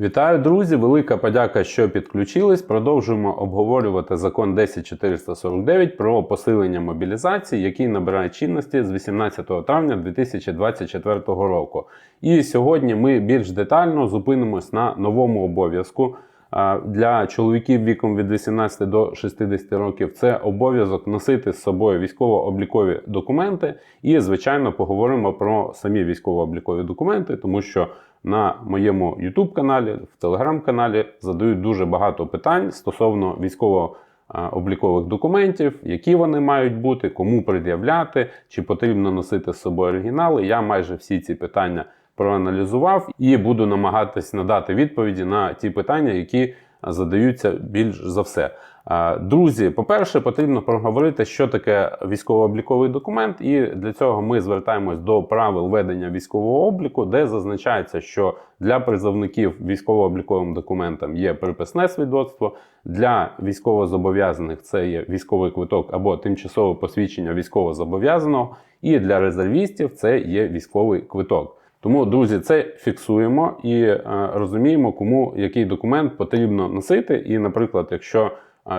Вітаю, друзі! Велика подяка, що підключились. Продовжуємо обговорювати закон 10449 про посилення мобілізації, який набирає чинності з 18 травня 2024 року. І сьогодні ми більш детально зупинимось на новому обов'язку. Для чоловіків віком від 18 до 60 років це обов'язок носити з собою військово-облікові документи. І, звичайно, поговоримо про самі військово-облікові документи, тому що на моєму YouTube каналі, в телеграм-каналі задають дуже багато питань стосовно військово-облікових документів, які вони мають бути, кому пред'являти, чи потрібно носити з собою оригінали. Я майже всі ці питання проаналізував і буду намагатись надати відповіді на ті питання, які задаються більш за все. А, Друзі, по-перше, потрібно проговорити, що таке військово-обліковий документ, і для цього ми звертаємось до правил ведення військового обліку, де зазначається, що для призовників військово-обліковим документом є приписне свідоцтво, для військовозобов'язаних це є військовий квиток або тимчасове посвідчення військовозобов'язаного, і для резервістів це є військовий квиток. Тому, друзі, це фіксуємо і е, розуміємо, кому який документ потрібно носити. І, наприклад, якщо е,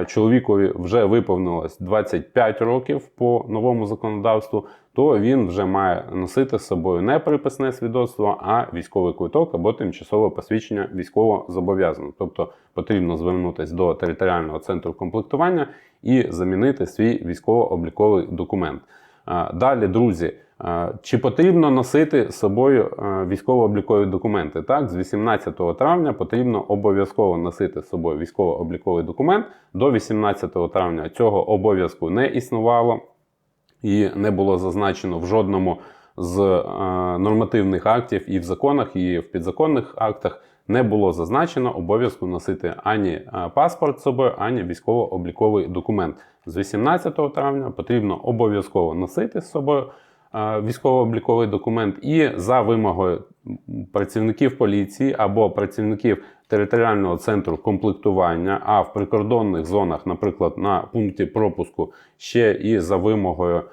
чоловікові вже виповнилось 25 років по новому законодавству, то він вже має носити з собою не приписне свідоцтво, а військовий квиток або тимчасове посвідчення військово військовозобов'язаного. Тобто потрібно звернутися до територіального центру комплектування і замінити свій військово-обліковий документ. Далі, друзі. Е, Чи потрібно носити з собою е, військово-облікові документи? Так, з 18 травня потрібно обов'язково носити з собою військово-обліковий документ. До 18 травня цього обов'язку не існувало і не було зазначено в жодному з е, нормативних актів і в законах, і в підзаконних актах. Не було зазначено обов'язку носити ані паспорт з собою, ані військово-обліковий документ. З 18 травня потрібно обов'язково носити з собою військово-обліковий документ і за вимогою працівників поліції або працівників територіального центру комплектування, а в прикордонних зонах, наприклад, на пункті пропуску ще і за вимогою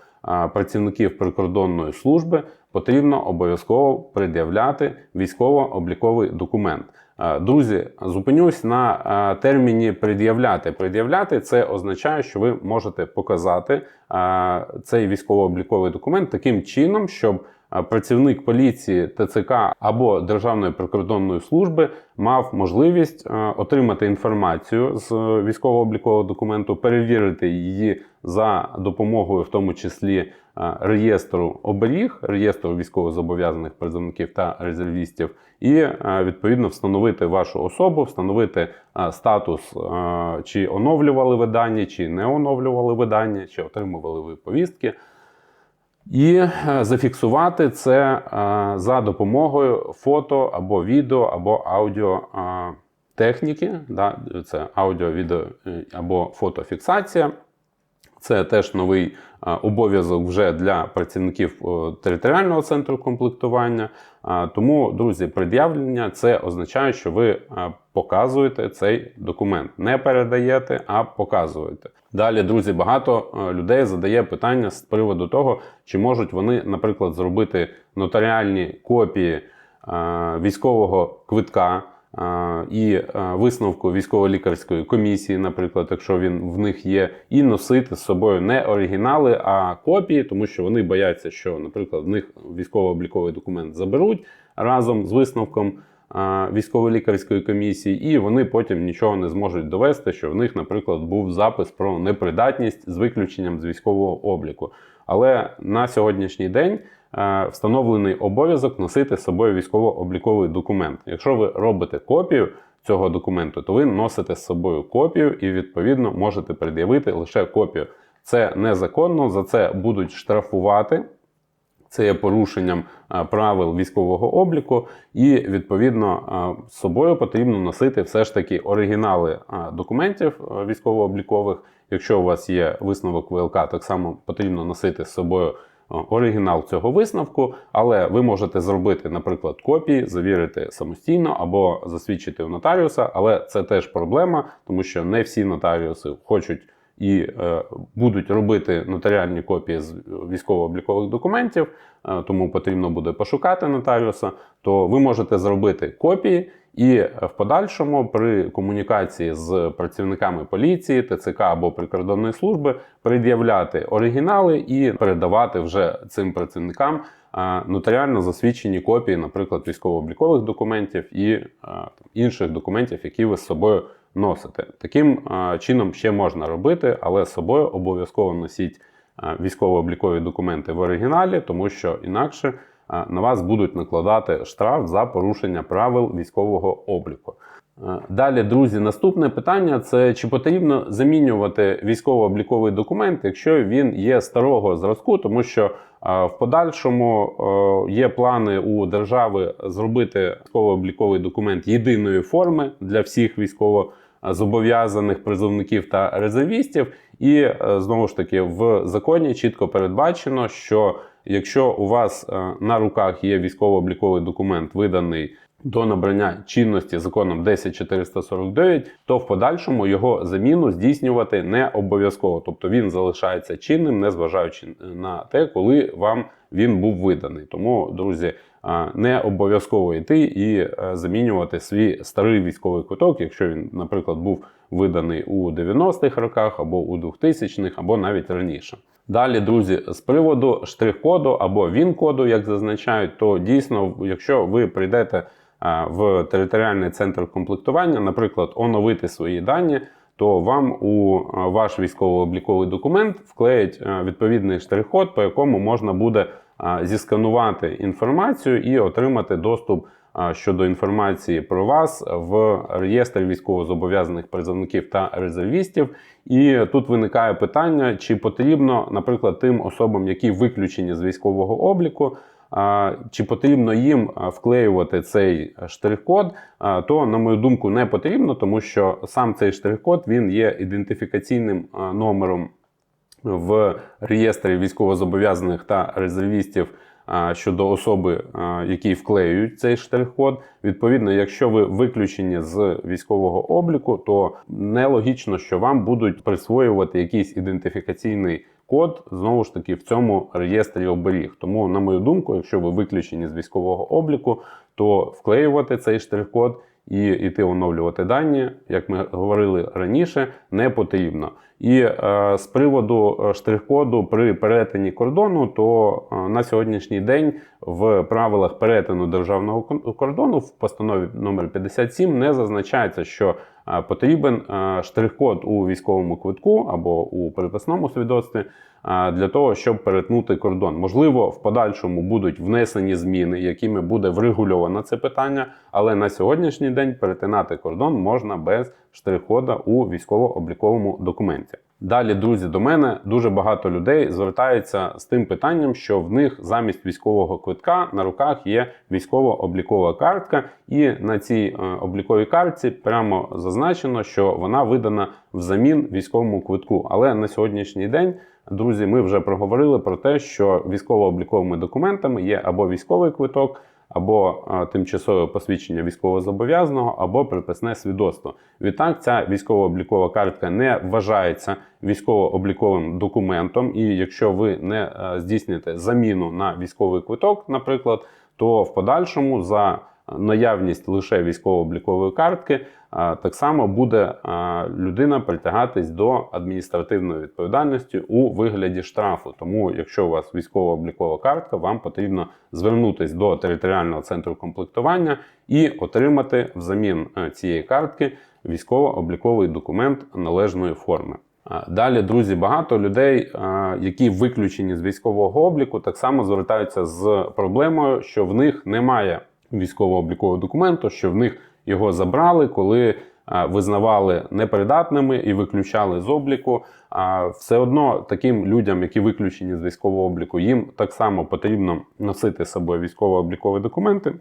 працівників прикордонної служби, потрібно обов'язково пред'являти військово-обліковий документ. Е, Друзі, зупинюсь на е, терміні пред'являти. Пред'являти це означає, що ви можете показати е, цей військово-обліковий документ таким чином, щоб працівник поліції, ТЦК або Державної прикордонної служби мав можливість отримати інформацію з військово-облікового документу, перевірити її за допомогою, в тому числі реєстру оберіг, реєстру військовозобов'язаних призовників та резервістів, і е, відповідно встановити вашу особу, встановити е, статус, е, чи оновлювали ви дані, чи не оновлювали ви дані, чи отримували ви повістки. І е, зафіксувати це е, за допомогою фото або відео, або аудіо е, техніки. Да? Це аудіо, відео е, або фотофіксація. Це теж новий е, обов'язок вже для працівників е, територіального центру комплектування. Е, Тому, друзі, пред'явлення це означає, що ви е, показуєте цей документ. Не передаєте, а показуєте. Далі, друзі, багато е, людей задає питання з приводу того, чи можуть вони, наприклад, зробити нотаріальні копії е, військового квитка. І висновку військово-лікарської комісії, наприклад, якщо він в них є, і носити з собою не оригінали, а копії, тому що вони бояться, що, наприклад, в них військово-обліковий документ заберуть разом з висновком військово-лікарської комісії, і вони потім нічого не зможуть довести, що в них, наприклад, був запис про непридатність з виключенням з військового обліку. Але на сьогоднішній день встановлений обов'язок носити з собою військово-обліковий документ. Якщо ви робите копію цього документу, то ви носите з собою копію і відповідно можете пред'явити лише копію. Це незаконно, за це будуть штрафувати. Це є порушенням е, правил військового обліку, і відповідно е, з собою потрібно носити все ж таки оригінали е, документів е, військово-облікових. Якщо у вас є висновок ВЛК, так само потрібно носити з собою е, оригінал цього висновку, але ви можете зробити, наприклад, копії, завірити самостійно або засвідчити у нотаріуса. Але це теж проблема, тому що не всі нотаріуси хочуть і е, будуть робити нотаріальні копії з військово-облікових документів, е, тому потрібно буде пошукати нотаріуса, то ви можете зробити копії І в подальшому при комунікації з працівниками поліції, ТЦК або прикордонної служби пред'являти оригінали і передавати вже цим працівникам нотаріально засвідчені копії, наприклад, військово-облікових документів і інших документів, які ви з собою носите. Таким чином ще можна робити, але з собою обов'язково носіть військово-облікові документи в оригіналі, тому що інакше на вас будуть накладати штраф за порушення правил військового обліку. Е, Далі, друзі, наступне питання це чи потрібно замінювати військово-обліковий документ, якщо він є старого зразку, тому що е, в подальшому е, є плани у держави зробити військово-обліковий документ єдиної форми для всіх військово зобов'язаних призовників та резервістів. І знову ж таки в законі чітко передбачено, що якщо у вас е, на руках є військово-обліковий документ, виданий до набрання чинності законом 10449, то в подальшому його заміну здійснювати не обов'язково. Тобто він залишається чинним, незважаючи на те, коли вам він був виданий. Тому, друзі, не обов'язково йти і е, замінювати свій старий військовий квиток, якщо він, наприклад, був виданий у 90-х роках або у 2000-х, або навіть раніше. Далі, друзі, з приводу штрих-коду або ВІН-коду, як зазначають, то дійсно, якщо ви прийдете в територіальний центр комплектування, наприклад, оновити свої дані, то вам у ваш військово-обліковий документ вклеять відповідний штрих-код, по якому можна буде зісканувати інформацію і отримати доступ щодо інформації про вас в реєстрі військовозобов'язаних призовників та резервістів. І тут виникає питання, чи потрібно, наприклад, тим особам, які виключені з військового обліку, чи потрібно їм вклеювати цей штрих-код, то, на мою думку, не потрібно, тому що сам цей штрих-код він є ідентифікаційним номером в реєстрі військовозобов'язаних та резервістів щодо особи, які вклеюють цей штрих-код. Відповідно, якщо ви виключені з військового обліку, то нелогічно, що вам будуть присвоювати якийсь ідентифікаційний код знову ж таки в цьому реєстрі оберіг. Тому, на мою думку, якщо ви виключені з військового обліку, то вклеювати цей штрих-код і йти оновлювати дані, як ми говорили раніше, не потрібно. І е, з приводу е, штрих-коду при перетині кордону, то е, на сьогоднішній день в правилах перетину державного кордону в постанові номер 57 не зазначається, що е, потрібен е, штрих-код у військовому квитку або у переписному свідоцтві е, для того, щоб перетнути кордон. Можливо, в подальшому будуть внесені зміни, якими буде врегульовано це питання, але на сьогоднішній день перетинати кордон можна без штрих-кода у військово-обліковому документі. Далі, друзі, до мене дуже багато людей звертаються з тим питанням, що в них замість військового квитка на руках є військово-облікова картка, і на цій е, обліковій картці прямо зазначено, що вона видана взамін військовому квитку. Але на сьогоднішній день, друзі, ми вже проговорили про те, що військово-обліковими документами є або військовий квиток або е, тимчасове посвідчення військовозобов'язаного, або приписне свідоцтво. Відтак, ця військово-облікова картка не вважається військово-обліковим документом, і якщо ви не е, здійсните заміну на військовий квиток, наприклад, то в подальшому за наявність лише військово-облікової картки, так само буде людина притягатись до адміністративної відповідальності у вигляді штрафу. Тому, якщо у вас військово-облікова картка, вам потрібно звернутися до територіального центру комплектування і отримати взамін е, цієї картки військово-обліковий документ належної форми. Далі, друзі, багато людей, які виключені з військового обліку, так само звертаються з проблемою, що в них немає військово-облікового документу, що в них його забрали, коли визнавали непридатними і виключали з обліку. А все одно таким людям, які виключені з військового обліку, їм так само потрібно носити з собою військово-облікові документи.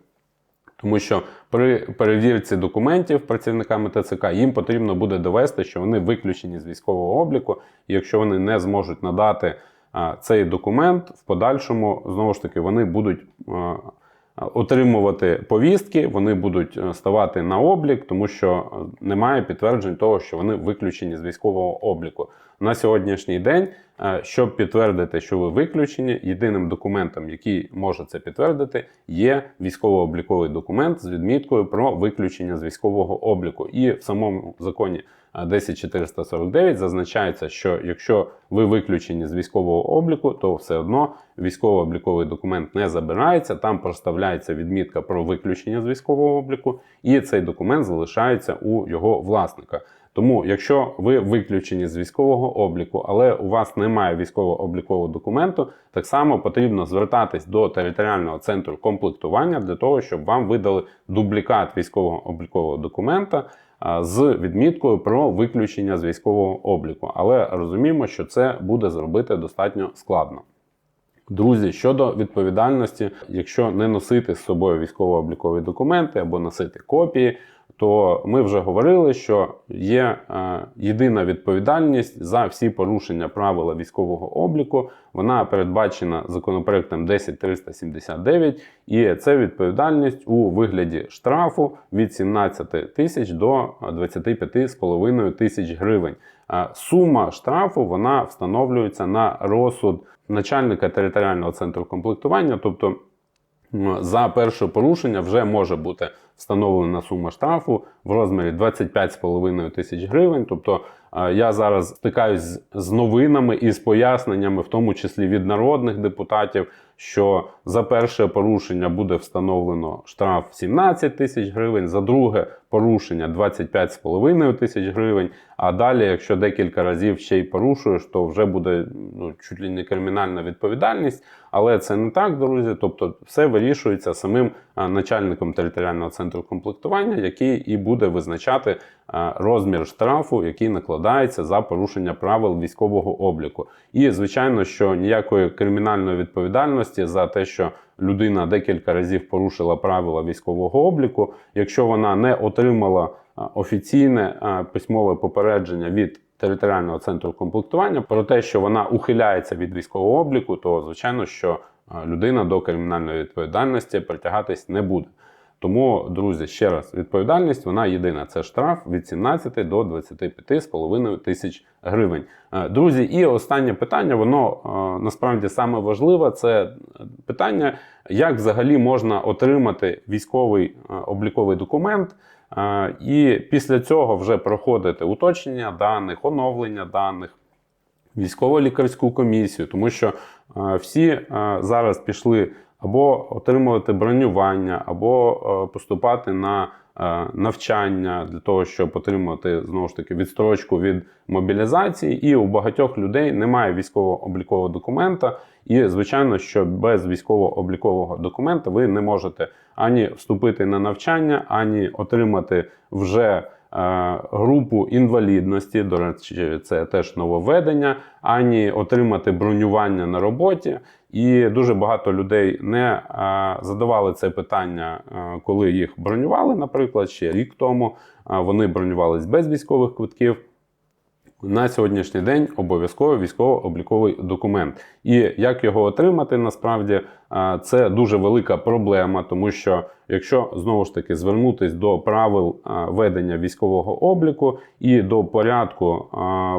Тому що при перевірці документів працівниками ТЦК їм потрібно буде довести, що вони виключені з військового обліку, і якщо вони не зможуть надати а, цей документ, в подальшому знову ж таки вони будуть а, отримувати повістки, вони будуть е, ставати на облік, тому що е, немає підтверджень того, що вони виключені з військового обліку. На сьогоднішній день, е, щоб підтвердити, що ви виключені, єдиним документом, який може це підтвердити, є військово-обліковий документ з відміткою про виключення з військового обліку. І в самому законі 10449 зазначається, що якщо ви виключені з військового обліку, то все одно військово-обліковий документ не забирається, там проставляється відмітка про виключення з військового обліку, і цей документ залишається у його власника. Тому, якщо ви виключені з військового обліку, але у вас немає військово-облікового документу, так само потрібно звертатись до територіального центру комплектування для того, щоб вам видали дублікат військового облікового документа з відміткою про виключення з військового обліку. Але розуміємо, що це буде зробити достатньо складно. Друзі, щодо відповідальності, якщо не носити з собою військово-облікові документи або носити копії, то ми вже говорили, що є е, єдина відповідальність за всі порушення правила військового обліку. Вона передбачена законопроектом 10379, і це відповідальність у вигляді штрафу від 17 тисяч до 25,5 тисяч гривень. Е, Сума штрафу вона встановлюється на розсуд начальника територіального центру комплектування, тобто за перше порушення вже може бути встановлена сума штрафу в розмірі 25,5 тисяч гривень. Тобто я зараз стикаюсь з- новинами і з поясненнями, в тому числі від народних депутатів, що за перше порушення буде встановлено штраф 17 тисяч гривень, за друге порушення 25,5 тисяч гривень. А далі, якщо декілька разів ще й порушуєш, то вже буде ну, чуть ли не кримінальна відповідальність. Але це не так, друзі. Тобто, все вирішується самим начальником територіального центру комплектування, який і буде визначати розмір штрафу, який накладається за порушення правил військового обліку. І звичайно, що ніякої кримінальної відповідальності за те, що людина декілька разів порушила правила військового обліку, якщо вона не отримала офіційне письмове попередження від територіального центру комплектування про те, що вона ухиляється від військового обліку, то звичайно, що людина до кримінальної відповідальності притягатись не буде. Тому, друзі, ще раз, відповідальність вона єдина. Це штраф від 17 до 25,5 тисяч гривень. Е, Друзі, і останнє питання, воно е, насправді саме важливе. Це питання, як взагалі можна отримати військовий е, обліковий документ. е, І після цього вже проходити уточнення даних, оновлення даних, військово-лікарську комісію, тому що е, всі е, зараз пішли або отримувати бронювання, або е, поступати на е, навчання для того, щоб отримати знову ж таки відстрочку від мобілізації. І у багатьох людей немає військово-облікового документа. І, звичайно, що без військово-облікового документа ви не можете ані вступити на навчання, ані отримати вже групу інвалідності. До речі, це теж нововведення, ані отримати бронювання на роботі. І дуже багато людей не е, задавали це питання, е, коли їх бронювали, наприклад, ще рік тому. Е, Вони бронювались без військових квитків. На сьогоднішній день обов'язково військово-обліковий документ. І як його отримати, насправді це дуже велика проблема, тому що якщо знову ж таки звернутися до правил ведення військового обліку і до порядку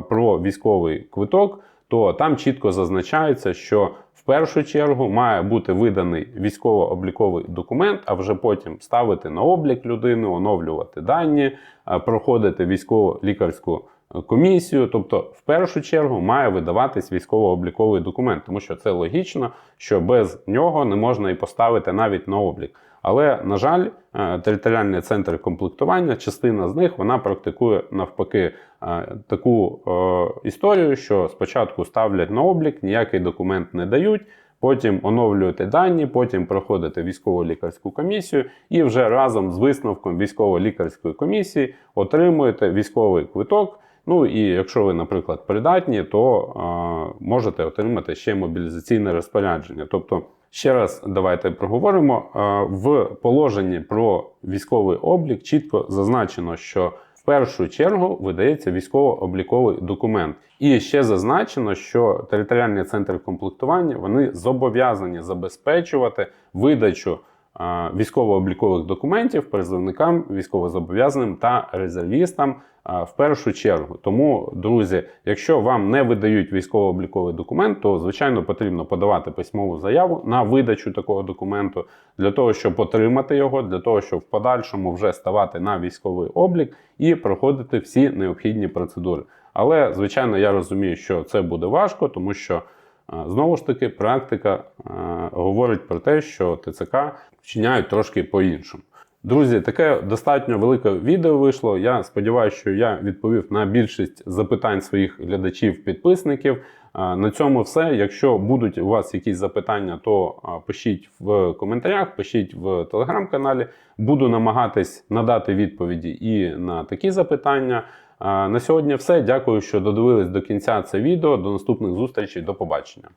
про військовий квиток, то там чітко зазначається, що в першу чергу має бути виданий військово-обліковий документ, а вже потім ставити на облік людини, оновлювати дані, проходити військово-лікарську комісію. Тобто, в першу чергу має видаватись військово-обліковий документ, тому що це логічно, що без нього не можна і поставити навіть на облік. Але, на жаль, е, територіальні центри комплектування, частина з них вона практикує навпаки е, таку е, історію, що спочатку ставлять на облік, ніякий документ не дають. Потім оновлюєте дані, потім проходите військово-лікарську комісію, і вже разом з висновком військово-лікарської комісії отримуєте військовий квиток. Ну і якщо ви, наприклад, придатні, то можете отримати ще мобілізаційне розпорядження. Тобто, ще раз давайте проговоримо. В положенні про військовий облік чітко зазначено, що в першу чергу видається військово-обліковий документ. І ще зазначено, що територіальні центри комплектування вони зобов'язані забезпечувати видачу військово-облікових документів призовникам, військовозобов'язаним та резервістам в першу чергу. Тому, друзі, якщо вам не видають військово-обліковий документ, то звичайно потрібно подавати письмову заяву на видачу такого документу для того, щоб отримати його, для того, щоб в подальшому вже ставати на військовий облік і проходити всі необхідні процедури. Але, звичайно, я розумію, що це буде важко, тому що знову ж таки практика е, говорить про те, що ТЦК вчиняють трошки по-іншому. Друзі, таке достатньо велике відео вийшло. Я сподіваюся, що я відповів на більшість запитань своїх глядачів-підписників. На цьому все. Якщо будуть у вас якісь запитання, то пишіть в коментарях, пишіть в телеграм-каналі. Буду намагатись надати відповіді і на такі запитання. На сьогодні все. Дякую, що додивились до кінця це відео. До наступних зустрічей. До побачення.